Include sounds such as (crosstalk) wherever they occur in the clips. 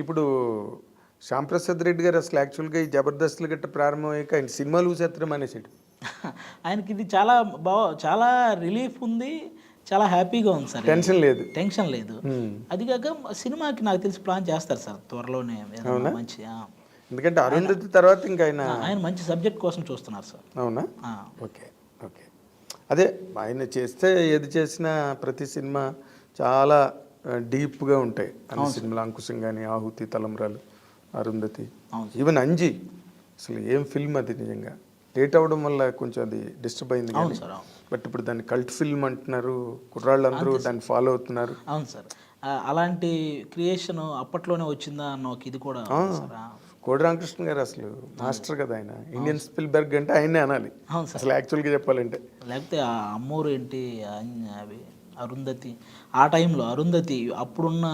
ఇప్పుడు శ్యాంప్రసాద్ రెడ్డి గారు అసలు యాక్చువల్గా ఈ జబర్దస్త్లు గట్ట ప్రారంభమయ్యాక ఆయన సినిమాలు ఊసేత్తడం అనేసాడు (laughs) ఆయనకి ఇది చాలా బా చాలా రిలీఫ్ ఉంది చాలా హ్యాపీగా ఉంది సార్. టెన్షన్ లేదు. టెన్షన్ లేదు. Hmm. అది కాక సినిమాకి నాకు తెలిసి ప్లాన్ చేస్తారు సార్ త్వరలోనే మంచి. ఎందుకంటే అరుంధతి తర్వాత ఇంకా ఆయన ఆయన మంచి సబ్జెక్ట్ కోసం చూస్తున్నారు సార్. అవునా. Okay okay. అదే ఆయన చేస్తే ఏది చేసినా ప్రతి సినిమా చాలా డీప్గా ఉంటాయి. అన్ని సినిమాలు అంకుశం కానీ ఆహుతి తలంబ్రాలు అరుంధతి. ఈవెన్ అంజి అసలు ఏం ఫిల్మ్ అది నిజంగా? లేట్ అవ్వడం వల్ల కొంచెం అది డిస్టర్బ్ అయింది కానీ బట్ ఇప్పుడు దాన్ని కల్ట్ ఫిల్మ్ అంటున్నారు కుర్రాళ్ళందరూ దాన్ని ఫాలో అవుతున్నారు. అవును సార్. అలాంటి క్రియేషన్ అప్పట్లోనే వచ్చిందా అన్న ఒక ఇది కూడా. కోడి రామకృష్ణ గారు అసలు మాస్టర్ కదా ఆయన. ఇండియన్ స్పిల్బర్గ్ అంటే ఆయనే అనాలి. అసలు యాక్చువల్గా చెప్పాలంటే. లేకపోతే ఆ అమ్మోరు ఏంటి అవి. అరుంధతి. ఆ టైంలో అరుంధతి అప్పుడున్న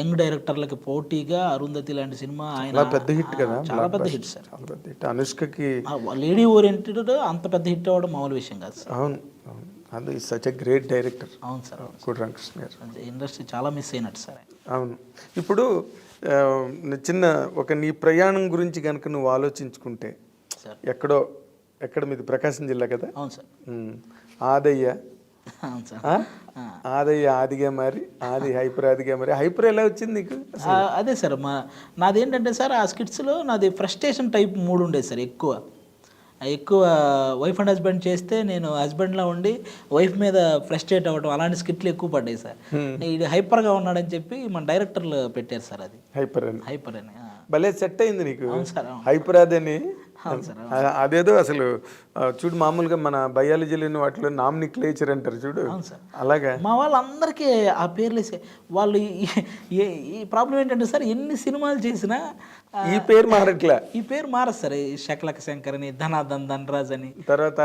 యంగ్ డైరెక్టర్లకి పోటీగా అరుంధతి లాంటి సినిమా ఆయన పెద్ద హిట్ కదా చాలా పెద్ద హిట్ సార్. చాలా పెద్ద హిట్. అనుష్కకి లేడీ ఓరియంటెడ్ అంత పెద్ద హిట్ అవ్వడం మామూలు విషయం కాదు సార్. అవును అది సచ్ ఎ గ్రేట్ డైరెక్టర్. అవును సార్ కోటి రామకృష్ణ గారు. ఇండస్ట్రీ చాలా మిస్ అయినట్టు సార్ అవును. ఇప్పుడు చిన్న ఒక నీ ప్రయాణం గురించి కనుక నువ్వు ఆలోచించుకుంటే సార్. ఎక్కడో ఎక్కడ మీది? ప్రకాశం జిల్లా కదా? అవును సార్. ఆదయ్య అవును సార్ ఆ? ఆదయ్య ఆదిగా మరి ఆది హైపర్ ఆదిగా మరి. హైపర్ ఎలా వచ్చింది నీకు అదే సార్ మా నాదేంటంటే సార్ ఆ స్కిట్స్లో నాది ఫ్రస్ట్రేషన్ టైప్ మూడు ఉండేది సార్ ఎక్కువ. ఎక్కువ వైఫ్ అండ్ హస్బెండ్ చేస్తే నేను హస్బెండ్లో ఉండి వైఫ్ మీద ఫ్రస్ట్రేట్ అవ్వడం అలాంటి స్కిట్లు ఎక్కువ పడ్డాయి సార్. ఇది హైపర్గా ఉన్నాడని చెప్పి మన డైరెక్టర్లు పెట్టారు సార్ అది. హైపర్ అని. హైపర్ అని. భలే సెట్ అయింది నీకు. హైపర్ అదని అదేదో అసలు చూడు మామూలుగా మన బయాలజీలోని వాటిలో నామినిక్లేచర్ అంటారు చూడు. అలాగా? మా వాళ్ళందరికీ ఆ పేర్లు వాళ్ళు ఈ- ప్రాబ్లం ఏంటంటే సార్ ఎన్ని సినిమాలు చేసినా ఈ పేరు మారట్లా. ఈ పేరు మారదు సార్ శకలక శంకర్ అని ధనాదన్ ధనరాజ్ అని తర్వాత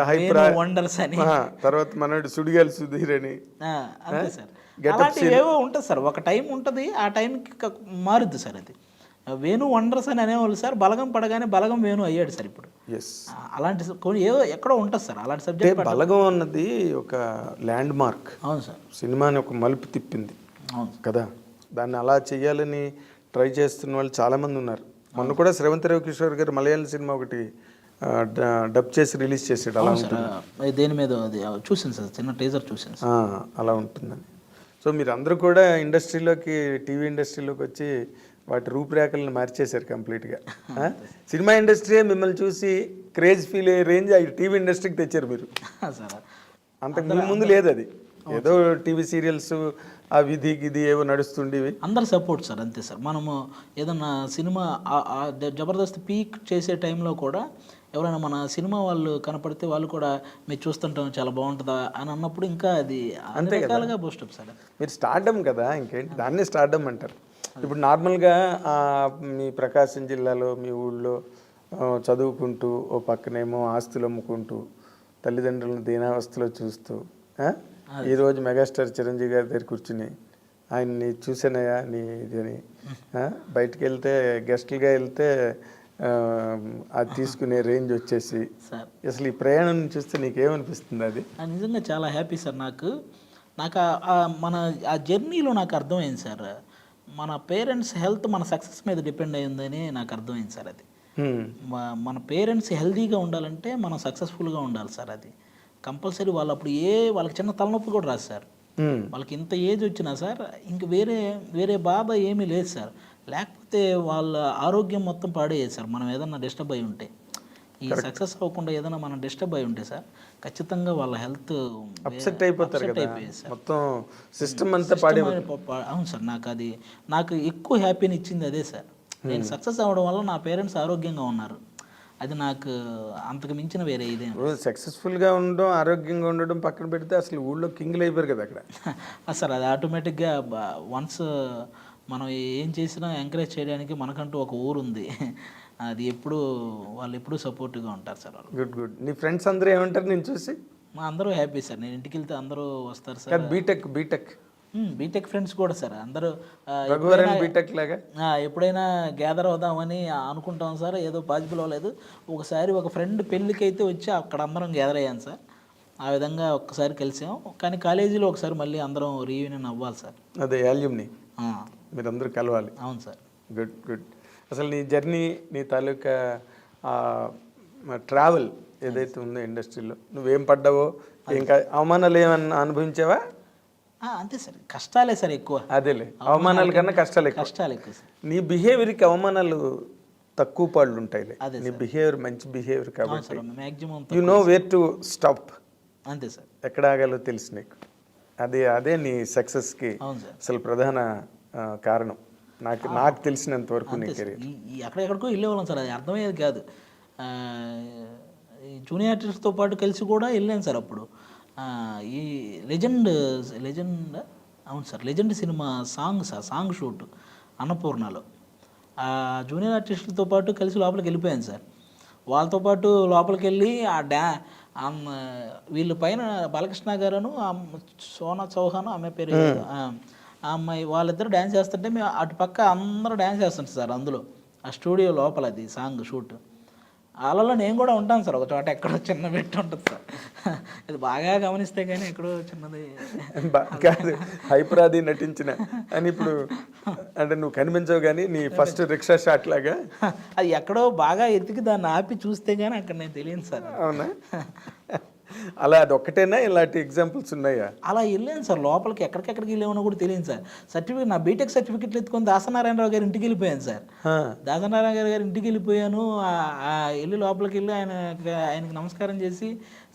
వండర్స్ అని. తర్వాత మనోడు సుడిగాలి సుధీర్ అని. అంతే సార్. అలాంటివి ఏవో ఉంటుంది సార్ ఒక టైం ఉంటుంది ఆ టైంకి మారుద్ది సార్ అది. వేణు వండర్స్ అని అనేవాళ్ళు సార్ బలగం పడగానే బలగం వేణు అయ్యాడు సార్ ఇప్పుడు. ఎస్ అలాంటి ఏదో ఎక్కడో ఉంటుంది సార్ అలాంటి సబ్జెక్ట్ బలగం అన్నది ఒక ల్యాండ్ మార్క్ అవును సార్. సినిమాని ఒక మలుపు తిప్పింది. కదా? దాన్ని అలా చేయాలని ట్రై చేస్తున్న వాళ్ళు చాలామంది ఉన్నారు. మొన్న కూడా శ్రవంత్ రవికిషోర్ గారు మలయాళం సినిమా ఒకటి డబ్ చేసి రిలీజ్ చేసాడు. అలా ఆ, దేని మీద చూసాను సార్ చిన్న టీజర్ చూసాను అలా ఉంటుందని. సో మీరు అందరూ కూడా ఇండస్ట్రీలోకి టీవీ ఇండస్ట్రీలోకి వచ్చి వాటి రూపురేఖలను మార్చేశారు కంప్లీట్గా? సినిమా ఇండస్ట్రీ మిమ్మల్ని చూసి క్రేజ్ ఫీల్ అయ్యే రేంజ్ ఆ టీవీ ఇండస్ట్రీకి తెచ్చారు మీరు. (laughs) సార్ అంతకు ముందు లేదు అది. ఏదో టీవీ సీరియల్స్ ఆ విధి గిది ఏవో నడుస్తుండేవి. అందరు సపోర్ట్ సార్ అంతే సార్. మనము ఏదన్నా సినిమా జబర్దస్త్ పీక్ చేసే టైంలో కూడా ఎవరైనా మన సినిమా వాళ్ళు కనపడితే వాళ్ళు కూడా మీరు చూస్తుంటాం చాలా బాగుంటుందా అని అన్నప్పుడు ఇంకా అది అన్ని రకాలుగా బూస్టప్ సార్. మీరు స్టార్డమ్ కదా ఇంకేంటి? దాన్నే స్టార్డమ్ అంటారు. ఇప్పుడు నార్మల్గా మీ ప్రకాశం జిల్లాలో మీ ఊళ్ళో చదువుకుంటూ ఓ పక్కనేమో ఆస్తులు అమ్ముకుంటూ తల్లిదండ్రులను దీనావస్థలో చూస్తూ? ఈరోజు మెగాస్టార్ చిరంజీవి గారి దగ్గర కూర్చుని ఆయన్ని చూసానయా నీ ఇది అని? బయటికి వెళ్తే గెస్ట్లుగా వెళ్తే అది తీసుకునే రేంజ్ వచ్చేసి సార్. అసలు ఈ ప్రయాణం చూస్తే నీకేమనిపిస్తుంది అది? నిజంగా చాలా హ్యాపీ సార్ నాకు. నాకు మన ఆ జర్నీలో నాకు అర్థమైంది సార్. మన పేరెంట్స్ హెల్త్ మన సక్సెస్ మీద డిపెండ్ అయిందని నాకు అర్థమైంది సార్ అది. మన పేరెంట్స్ హెల్తీగా ఉండాలంటే మనం సక్సెస్ఫుల్గా ఉండాలి సార్ అది. కంపల్సరీ వాళ్ళు అప్పుడు ఏ వాళ్ళకి చిన్న తలనొప్పి కూడా రాదు సార్. వాళ్ళకి ఇంత ఏజ్ వచ్చినా సార్ ఇంక వేరే వేరే బాధ ఏమీ లేదు సార్. లేకపోతే వాళ్ళ ఆరోగ్యం మొత్తం పాడేది సార్. మనం ఏదన్నా డిస్టర్బ్ అయి ఉంటే. ఈ సక్సెస్ అవ్వకుండా ఏదైనా మనం డిస్టర్బ్ అయి ఉంటే సార్ ఖచ్చితంగా వాళ్ళ హెల్త్ అప్సెట్ అయిపోతారు కదా. మొత్తం సిస్టమ్ అంతా పాడే అవును సార్ నాకు అది నాకు ఎక్కువ హ్యాపీని ఇచ్చింది అదే సార్. నేను సక్సెస్ అవ్వడం వల్ల నా పేరెంట్స్ ఆరోగ్యంగా ఉన్నారు. అది నాకు అంతకు మించిన వేరే ఇదే సక్సెస్ఫుల్గా ఉండడం ఆరోగ్యంగా ఉండడం పక్కన పెడితే అసలు ఊళ్ళో కింగ్లు అయిపోయారు కదా అక్కడ. సార్ అది ఆటోమేటిక్గా వన్స్ మనం ఏం చేసినా ఎంకరేజ్ చేయడానికి మనకంటూ ఒక ఊరు ఉంది అది ఎప్పుడు వాళ్ళు ఎప్పుడూ సపోర్టివ్గా ఉంటారు సార్ వాళ్ళు. Good good. నీ ఫ్రెండ్స్ అందరూ ఏమంటారు నేను చూసి? మా అందరూ హ్యాపీ సార్. నేను ఇంటికి వెళ్తే అందరూ వస్తారు sir. BTech BTech. BTech friends కూడా సార్. అందరూ బీటెక్ లాగా? ఎప్పుడైనా గ్యాదర్ అవుదామని అనుకుంటాం సార్. ఏదో పాసిబుల్ అవ్వలేదు. ఒకసారి ఒక ఫ్రెండ్ పెళ్ళికి అయితే వచ్చి అక్కడ అందరం గ్యాదర్ అయ్యాం సార్. ఆ విధంగా ఒక్కసారి కలిసాం. కానీ కాలేజీలో ఒకసారి మళ్ళీ అందరం రీయూనియన్ అవ్వాలి సార్. అదే యాల్యూమ్ని. మీరందరూ కలవాలి. అవును సార్. Good good. అసలు నీ జర్నీ నీ తాలూకా ట్రావెల్ ఏదైతే ఉందో ఇండస్ట్రీలో నువ్వేం పడ్డావో ఇంకా అవమానాలు ఏమన్నా అనుభవించావా? అంతే సార్. కష్టాలే సార్ ఎక్కువ. అదేలే. అవమానాల కన్నా కష్టాలు ఎక్కువ. కష్టాలు ఎక్కువ సార్. నీ బిహేవియర్కి అవమానాలు తక్కువ పాళ్ళు ఉంటాయిలే. నీ బిహేవియర్ మంచి బిహేవియర్ కాబట్టి you know where to stop. అంతే సార్. ఎక్కడ ఆగాలో తెలుసు నీకు. అదే అదే నీ సక్సెస్కి అసలు ప్రధాన కారణం. నాకు నాకు తెలిసినంత వరకు ఎక్కడెక్కడికో వెళ్ళేవాళ్ళం సార్ అది అర్థమయ్యేది కాదు. జూనియర్ ఆర్టిస్ట్తో పాటు కలిసి కూడా వెళ్ళాను సార్ అప్పుడు. ఈ లెజెండ్ లెజెండ్ అవును sir legend cinema song sir song shoot అన్నపూర్ణలో. Junior ఆర్టిస్టులతో పాటు కలిసి లోపలికి వెళ్ళిపోయాను సార్. వాళ్ళతో పాటు లోపలికి వెళ్ళి ఆ డ్యా వీళ్ళ పైన బాలకృష్ణ గారును సోనా చౌహాన్ ఆమె పేరు ఆ అమ్మాయి వాళ్ళిద్దరు డ్యాన్స్ చేస్తుంటే మేము అటు పక్క అందరూ డ్యాన్స్ చేస్తుంటారు సార్ అందులో. ఆ స్టూడియో లోపల అది సాంగ్ షూట్ వాళ్ళలో నేను కూడా ఉంటాను సార్ ఒక చోట ఎక్కడో చిన్న పెట్టి ఉంటుంది సార్. ఇది బాగా గమనిస్తే కానీ ఎక్కడో చిన్నది. కాదు హైపరాది నటించిన. అని ఇప్పుడు అంటే నువ్వు కనిపించవు కానీ నీ ఫస్ట్ రిక్షా షాట్ లాగా. అది ఎక్కడో బాగా ఎతికి దాన్ని ఆపి చూస్తే కానీ అక్కడ నేను తెలియదు సార్. అవునా? అలా అది ఒక్కటేనా ఇలాంటి ఎగ్జాంపుల్స్ ఉన్నాయా? అలా వెళ్ళాను సార్. లోపలికి ఎక్కడికెక్కడికి వెళ్ళామో కూడా తెలియదు సార్. సర్టిఫికేట్ నా బీటెక్ సర్టిఫికెట్లు ఎత్తుకొని దాసనారాయణరావు గారి ఇంటికి వెళ్ళిపోయాను సార్. దాసనారాయణ గారి ఇంటికి వెళ్ళిపోయాను. వెళ్ళి లోపలికి వెళ్ళి ఆయన ఆయనకి నమస్కారం చేసి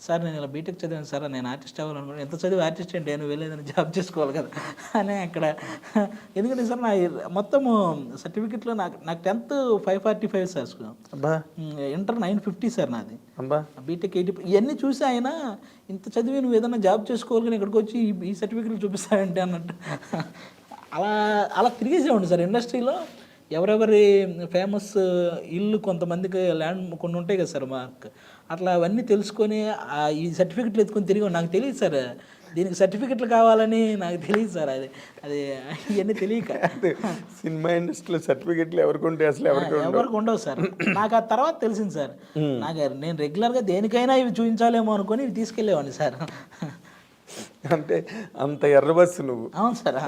సార్ నేను ఇలా బీటెక్ చదివాను సార్. నేను ఆర్టిస్ట్ అవ్వాలనుకున్నాను ఎంత చదివి ఆర్టిస్ట్ అంటే నేను వెళ్ళేదని జాబ్ చేసుకోవాలి కదా. అని అక్కడ ఎందుకంటే సార్ నా మొత్తము సర్టిఫికెట్లో నాకు నాకు tenth five forty five sir అబ్బా. ఇంటర్ నైన్ ఫిఫ్టీ సార్ నాది. అబ్బా బీటెక్ ఎయిటీ ఇవన్నీ చూసి ఆయన ఇంత చదివి నువ్వు ఏదైనా జాబ్ చేసుకోవాలి కానీ ఇక్కడికి వచ్చి ఈ- సర్టిఫికెట్లు చూపిస్తావంటే? అన్నట్టు. అలా అలా తిరిగేసేవాడు సార్ ఇండస్ట్రీలో. ఎవరెవరి ఫేమస్ ఇల్లు కొంతమందికి ల్యాండ్ కొన్ని ఉంటాయి కదా సార్ మాకు అట్లా అవన్నీ తెలుసుకొని ఈ సర్టిఫికెట్లు ఎత్తుకొని తిరిగి నాకు తెలియదు సార్. దీనికి సర్టిఫికెట్లు కావాలని నాకు తెలియదు సార్. అది అది ఇవన్నీ తెలియక. సినిమా ఇండస్ట్రీలో సర్టిఫికెట్లు ఎవరికి ఉంటాయి అసలు ఎవరికి. ఎవరికి ఉండవు సార్. నాకు ఆ తర్వాత తెలిసింది సార్. నాకు నేను రెగ్యులర్గా దేనికైనా ఇవి చూపించాలేమో అనుకొని ఇవి తీసుకెళ్ళేవాడిని సార్. అంటే అంత ఎర్ర బస్సు నువ్వు. అవును సార్.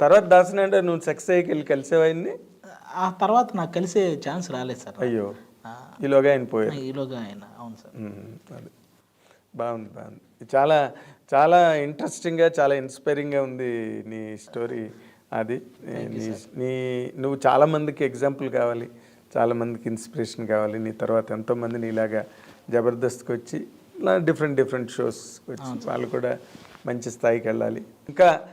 తర్వాత దాసిన అంటే నువ్వు సెక్స్ అయ్యి వెళ్ళి కలిసేవాడిని? ఆ తర్వాత నాకు కలిసే ఛాన్స్ రాలేదు సార్. అయ్యో. ఈలోగా ఆయన పోయారు. ఈలోగా ఆయన అవును సార్. అది. బాగుంది బాగుంది. చాలా చాలా ఇంట్రెస్టింగ్గా చాలా ఇన్స్పైరింగ్గా ఉంది నీ స్టోరీ అది. నీ నీ నువ్వు చాలా మందికి ఎగ్జాంపుల్ కావాలి. చాలా మందికి ఇన్స్పిరేషన్ కావాలి. నీ తర్వాత ఎంతోమంది నీలాగా జబర్దస్త్కి వచ్చి ఇలా డిఫరెంట్ డిఫరెంట్ షోస్ వచ్చి వాళ్ళు కూడా మంచి స్థాయికి వెళ్ళాలి. ఇంకా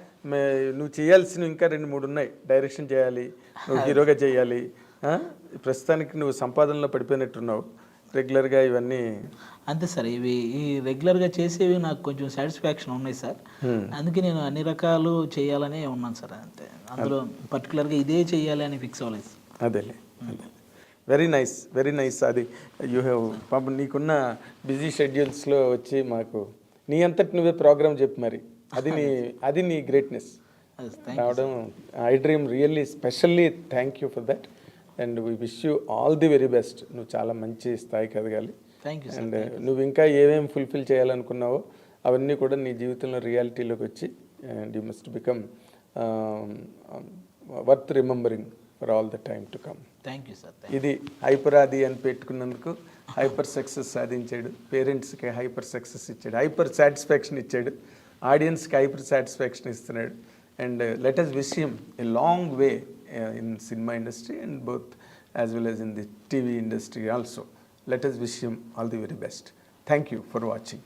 నువ్వు చేయాల్సినవి ఇంకా రెండు మూడు ఉన్నాయి. డైరెక్షన్ చేయాలి నువ్వు హీరోగా చేయాలి? ప్రస్తుతానికి నువ్వు సంపాదనలో పడిపోయినట్టున్నావు. రెగ్యులర్గా ఇవన్నీ అంతే సార్ ఇవి ఈ రెగ్యులర్గా చేసేవి నాకు కొంచెం సాటిస్ఫాక్షన్ ఉన్నాయి సార్. అందుకే నేను అన్ని రకాలు చేయాలనే ఉన్నాను సార్ అంతే. అందులో పర్టికులర్గా ఇదే చేయాలి అని ఫిక్స్ అవ్వలేదు అదేలే వెరీ నైస్ వెరీ నైస్ అది యూ హ్యావ్ పాపం నీకున్న బిజీ షెడ్యూల్స్లో వచ్చి మాకు నీ అంతటి నువ్వే ప్రోగ్రామ్ చెప్పు మరి. అది నీ అది నీ గ్రేట్నెస్ అది రావడం I dream really specially thank you for that and we wish you all the very best నువ్వు చాలా మంచి స్థాయికి ఎదగాలి. థ్యాంక్ యూ సార్ అండ్ నువ్వు ఇంకా ఏమేమి ఫుల్ఫిల్ చేయాలనుకున్నావో అవన్నీ కూడా నీ జీవితంలో రియాలిటీలోకి వచ్చి and you must become worth remembering for all the time to come thank you sir ఇది హైపరాది అని పెట్టుకున్నందుకు హైపర్ సక్సెస్ సాధించాడు. పేరెంట్స్కి హైపర్ సక్సెస్ ఇచ్చాడు. హైపర్ సాటిస్ఫాక్షన్ ఇచ్చాడు. ఆడియన్స్కి హైపర్ సాటిస్ఫాక్షన్ ఇస్తున్నాడు and let us wish him a long way in cinema industry and both as well as in the TV industry also let us wish him all the very best thank you for watching